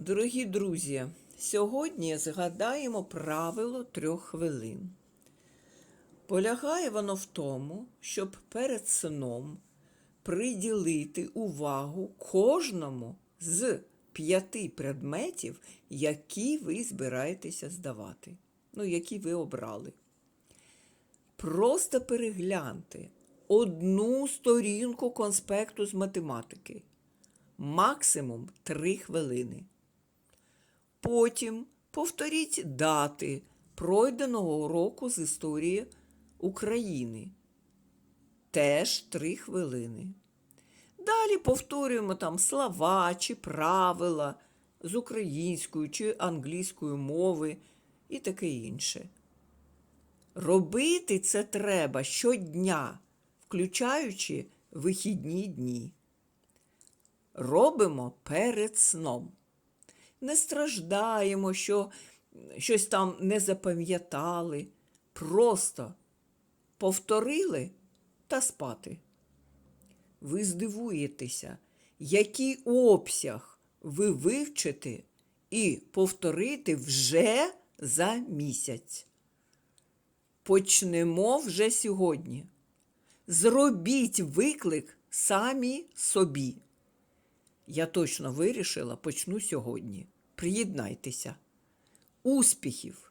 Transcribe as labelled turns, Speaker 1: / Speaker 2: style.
Speaker 1: Дорогі друзі, сьогодні згадаємо правило трьох хвилин. Полягає воно в тому, щоб перед сном приділити увагу кожному з п'яти предметів, які ви збираєтеся здавати, ну, які ви обрали. Просто перегляньте одну сторінку конспекту з математики. Максимум 3 хвилини. Потім повторіть дати пройденого уроку з історії України. Теж 3 хвилини. Далі повторюємо там слова чи правила з української чи англійської мови і таке інше. Робити це треба щодня, включаючи вихідні дні. Робимо перед сном. Не страждаємо, що щось там не запам'ятали. Просто повторили та спати. Ви здивуєтеся, який обсяг ви вивчите і повторите вже за місяць. Почнемо вже сьогодні. Зробіть виклик самі собі. Я точно вирішила, почну сьогодні. Приєднайтеся. Успіхів!